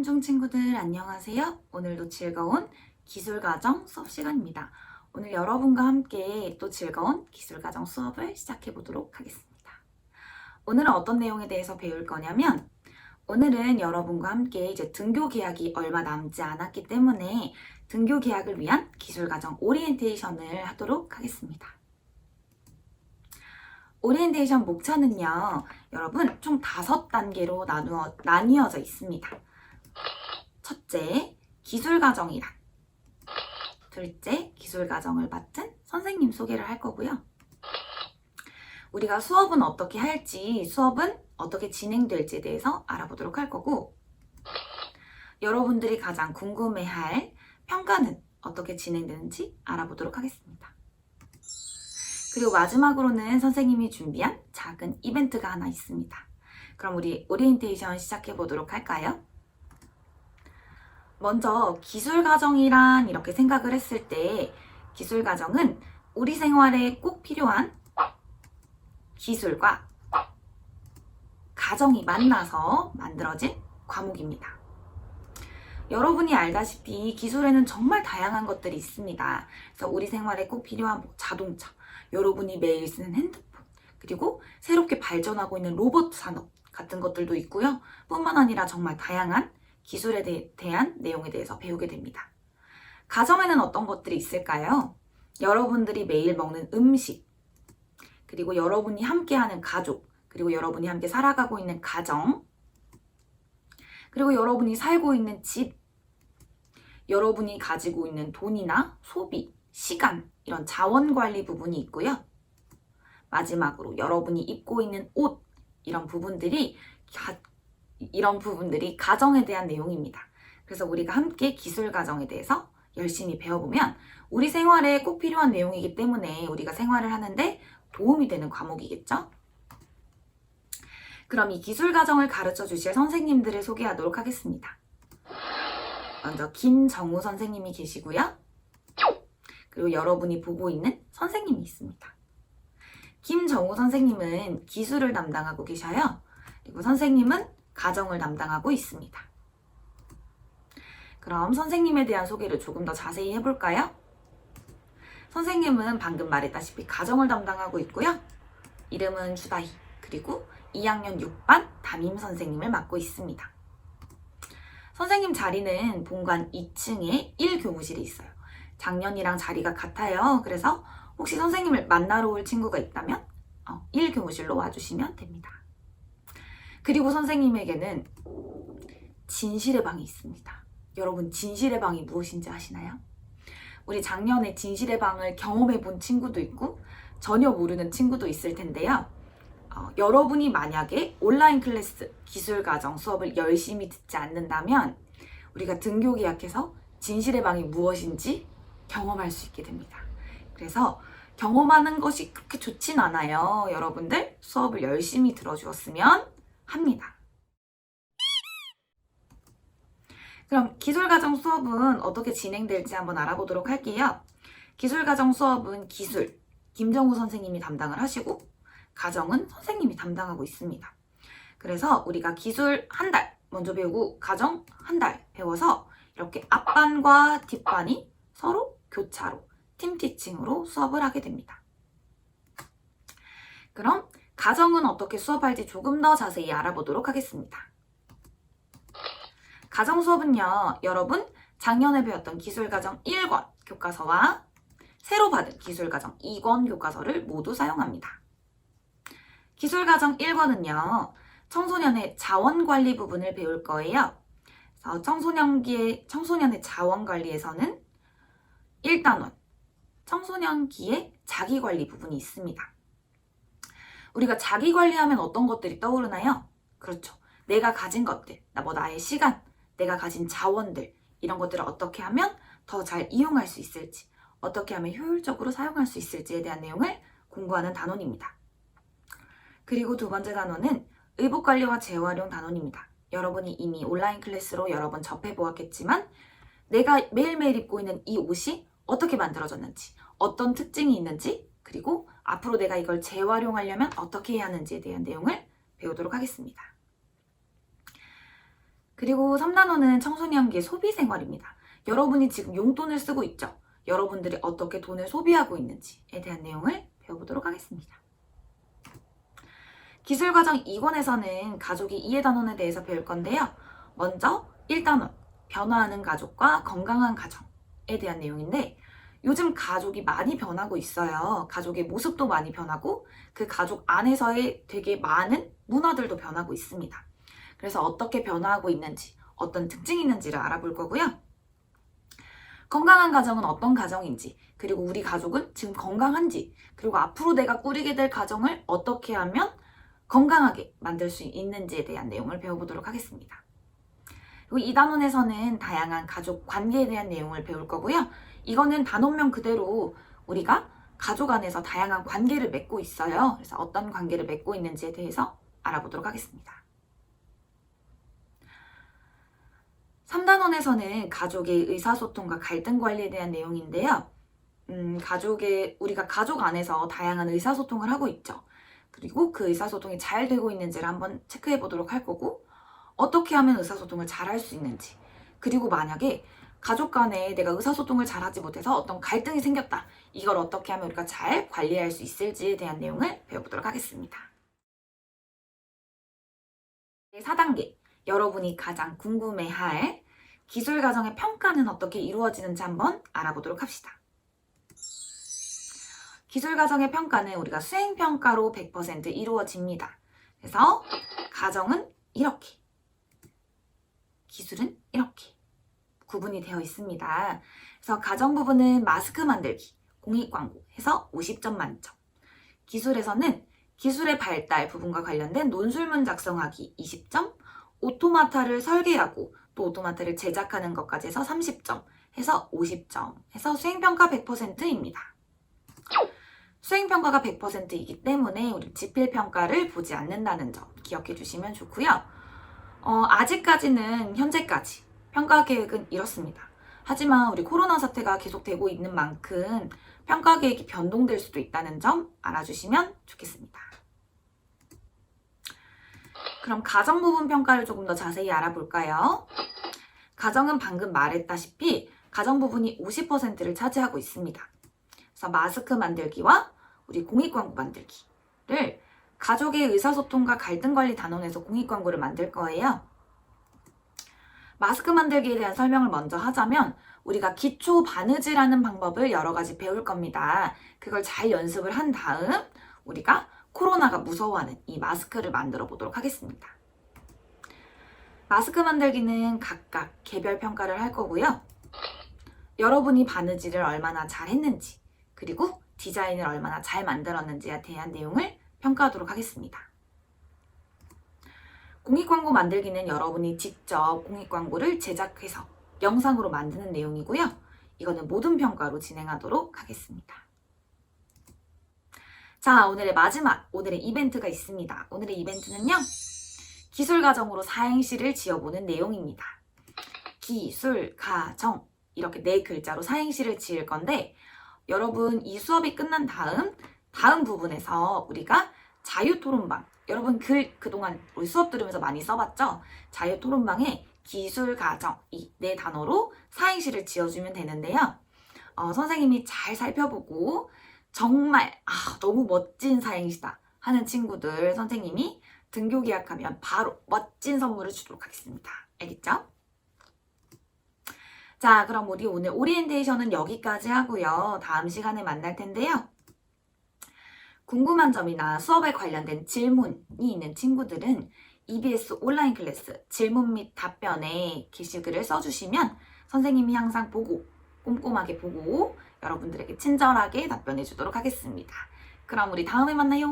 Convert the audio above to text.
상남중 친구들 안녕하세요. 오늘도 즐거운 기술과정 수업 시간입니다. 오늘 여러분과 함께 또 즐거운 기술과정 수업을 시작해 보도록 하겠습니다. 오늘은 어떤 내용에 대해서 배울 거냐면 오늘은 여러분과 함께 이제 등교 계약이 얼마 남지 않았기 때문에 등교 계약을 위한 기술과정 오리엔테이션을 하도록 하겠습니다. 오리엔테이션 목차는요, 여러분 총 다섯 단계로 나누어, 나뉘어져 있습니다. 첫째, 기술과정이란. 둘째, 기술과정을 맡은 선생님 소개를 할 거고요. 우리가 수업은 어떻게 할지, 수업은 어떻게 진행될지에 대해서 알아보도록 할 거고, 여러분들이 가장 궁금해할 평가는 어떻게 진행되는지 알아보도록 하겠습니다. 그리고 마지막으로는 선생님이 준비한 작은 이벤트가 하나 있습니다. 그럼 우리 오리엔테이션 시작해 보도록 할까요? 먼저 기술 과정이란 이렇게 생각을 했을 때 기술 과정은 우리 생활에 꼭 필요한 기술과 가정이 만나서 만들어진 과목입니다. 여러분이 알다시피 기술에는 정말 다양한 것들이 있습니다. 그래서 우리 생활에 꼭 필요한 뭐 자동차, 여러분이 매일 쓰는 핸드폰, 그리고 새롭게 발전하고 있는 로봇 산업 같은 것들도 있고요. 뿐만 아니라 정말 다양한 기술에 대, 대한 내용에 대해서 배우게 됩니다. 가정에는 어떤 것들이 있을까요? 여러분들이 매일 먹는 음식, 그리고 여러분이 함께하는 가족, 그리고 여러분이 함께 살아가고 있는 가정, 그리고 여러분이 살고 있는 집, 여러분이 가지고 있는 돈이나 소비, 시간, 이런 자원 관리 부분이 있고요. 마지막으로 여러분이 입고 있는 옷, 이런 부분들이 가, 이런 부분들이 가정에 대한 내용입니다. 그래서 우리가 함께 기술 가정에 대해서 열심히 배워보면 우리 생활에 꼭 필요한 내용이기 때문에 우리가 생활을 하는데 도움이 되는 과목이겠죠? 그럼 이 기술 가정을 가르쳐 주실 선생님들을 소개하도록 하겠습니다. 먼저 김정우 선생님이 계시고요. 그리고 여러분이 보고 있는 선생님이 있습니다. 김정우 선생님은 기술을 담당하고 계셔요. 그리고 선생님은 가정을 담당하고 있습니다. 그럼 선생님에 대한 소개를 조금 더 자세히 해볼까요? 선생님은 방금 말했다시피 가정을 담당하고 있고요. 이름은 주다희, 그리고 2학년 6반 담임 선생님을 맡고 있습니다. 선생님 자리는 본관 2층에 1교무실이 있어요. 작년이랑 자리가 같아요. 그래서 혹시 선생님을 만나러 올 친구가 있다면 어, 1교무실로 와주시면 됩니다. 그리고 선생님에게는 진실의 방이 있습니다. 여러분 진실의 방이 무엇인지 아시나요? 우리 작년에 진실의 방을 경험해 본 친구도 있고 전혀 모르는 친구도 있을 텐데요. 어, 여러분이 만약에 온라인 클래스 기술 과정 수업을 열심히 듣지 않는다면 우리가 등교 계약해서 진실의 방이 무엇인지 경험할 수 있게 됩니다. 그래서 경험하는 것이 그렇게 좋진 않아요. 여러분들 수업을 열심히 들어주었으면 합니다. 그럼 기술과정 수업은 어떻게 진행될지 한번 알아보도록 할게요. 기술과정 수업은 기술, 김정우 선생님이 담당을 하시고 가정은 선생님이 담당하고 있습니다. 그래서 우리가 기술 한 달 먼저 배우고 가정 한 달 배워서 이렇게 앞반과 뒷반이 서로 교차로 팀 티칭으로 수업을 하게 됩니다. 그럼 가정은 어떻게 수업할지 조금 더 자세히 알아보도록 하겠습니다. 가정 수업은요, 여러분 작년에 배웠던 기술가정 1권 교과서와 새로 받은 기술가정 2권 교과서를 모두 사용합니다. 기술가정 1권은요, 청소년의 자원관리 부분을 배울 거예요. 청소년기의, 청소년의 자원관리에서는 1단원, 청소년기의 자기관리 부분이 있습니다. 우리가 자기 관리하면 어떤 것들이 떠오르나요? 그렇죠. 내가 가진 것들, 뭐 나의 시간, 내가 가진 자원들, 이런 것들을 어떻게 하면 더 잘 이용할 수 있을지, 어떻게 하면 효율적으로 사용할 수 있을지에 대한 내용을 공부하는 단원입니다. 그리고 두 번째 단원은 의복 관리와 재활용 단원입니다. 여러분이 이미 온라인 클래스로 여러 번 접해보았겠지만 내가 매일매일 입고 있는 이 옷이 어떻게 만들어졌는지, 어떤 특징이 있는지, 그리고 앞으로 내가 이걸 재활용하려면 어떻게 해야 하는지에 대한 내용을 배우도록 하겠습니다. 그리고 3단원은 청소년기의 소비 생활입니다. 여러분이 지금 용돈을 쓰고 있죠? 여러분들이 어떻게 돈을 소비하고 있는지에 대한 내용을 배워보도록 하겠습니다. 기술과정 2권에서는 가족이 이해 단원에 대해서 배울 건데요. 먼저 1단원, 변화하는 가족과 건강한 가정에 대한 내용인데 요즘 가족이 많이 변하고 있어요. 가족의 모습도 많이 변하고 그 가족 안에서의 되게 많은 문화들도 변하고 있습니다. 그래서 어떻게 변화하고 있는지, 어떤 특징이 있는지를 알아볼 거고요. 건강한 가정은 어떤 가정인지, 그리고 우리 가족은 지금 건강한지, 그리고 앞으로 내가 꾸리게 될 가정을 어떻게 하면 건강하게 만들 수 있는지에 대한 내용을 배워보도록 하겠습니다. 이 단원에서는 다양한 가족 관계에 대한 내용을 배울 거고요. 이거는 단원명 그대로 우리가 가족 안에서 다양한 관계를 맺고 있어요. 그래서 어떤 관계를 맺고 있는지에 대해서 알아보도록 하겠습니다. 3단원에서는 가족의 의사소통과 갈등 관리에 대한 내용인데요. 음, 가족의, 우리가 가족 안에서 다양한 의사소통을 하고 있죠. 그리고 그 의사소통이 잘 되고 있는지를 한번 체크해 보도록 할 거고, 어떻게 하면 의사소통을 잘 할 수 있는지, 그리고 만약에 가족 간에 내가 의사소통을 잘 하지 못해서 어떤 갈등이 생겼다. 이걸 어떻게 하면 우리가 잘 관리할 수 있을지에 대한 내용을 배워보도록 하겠습니다. 4단계. 여러분이 가장 궁금해할 기술 과정의 평가는 어떻게 이루어지는지 한번 알아보도록 합시다. 기술 과정의 평가는 우리가 수행 평가로 100% 이루어집니다. 그래서 가정은 이렇게, 기술은 이렇게 구분이 되어 있습니다. 그래서 가정 부분은 마스크 만들기, 공익 광고 해서 50점 만점. 기술에서는 기술의 발달 부분과 관련된 논술문 작성하기 20점, 오토마타를 설계하고 또 오토마타를 제작하는 것까지 해서 30점 해서 50점 해서 수행평가 100%입니다. 수행평가가 100%이기 때문에 우리 지필평가를 보지 않는다는 점 기억해 주시면 좋고요. 어, 아직까지는 현재까지 평가 계획은 이렇습니다. 하지만 우리 코로나 사태가 계속되고 있는 만큼 평가 계획이 변동될 수도 있다는 점 알아주시면 좋겠습니다. 그럼 가정 부분 평가를 조금 더 자세히 알아볼까요? 가정은 방금 말했다시피 가정 부분이 50%를 차지하고 있습니다. 그래서 마스크 만들기와 우리 공익 광고 만들기를 가족의 의사소통과 갈등 관리 단원에서 공익 광고를 만들 거예요. 마스크 만들기에 대한 설명을 먼저 하자면 우리가 기초 바느질하는 방법을 여러 가지 배울 겁니다. 그걸 잘 연습을 한 다음 우리가 코로나가 무서워하는 이 마스크를 만들어 보도록 하겠습니다. 마스크 만들기는 각각 개별 평가를 할 거고요. 여러분이 바느질을 얼마나 잘 했는지, 그리고 디자인을 얼마나 잘 만들었는지에 대한 내용을 평가하도록 하겠습니다. 공익광고 만들기는 여러분이 직접 공익광고를 제작해서 영상으로 만드는 내용이고요. 이거는 모든 평가로 진행하도록 하겠습니다. 자, 오늘의 마지막, 오늘의 이벤트가 있습니다. 오늘의 이벤트는요, 기술 과정으로 사행시를 지어보는 내용입니다. 기술 과정 이렇게 네 글자로 사행시를 지을 건데 여러분 이 수업이 끝난 다음 다음 부분에서 우리가 자유토론방 여러분 글 그동안 우리 수업 들으면서 많이 써봤죠? 자유토론방에 기술 과정 이 네 단어로 사행시를 지어주면 되는데요. 어, 선생님이 잘 살펴보고 정말 아 너무 멋진 사행시다 하는 친구들 선생님이 등교 계약하면 바로 멋진 선물을 주도록 하겠습니다. 알겠죠? 자, 그럼 우리 오늘 오리엔테이션은 여기까지 하고요. 다음 시간에 만날 텐데요. 궁금한 점이나 수업에 관련된 질문이 있는 친구들은 EBS 온라인 클래스 질문 및 답변에 게시글을 써주시면 선생님이 항상 보고 꼼꼼하게 보고 여러분들에게 친절하게 답변해 주도록 하겠습니다. 그럼 우리 다음에 만나요.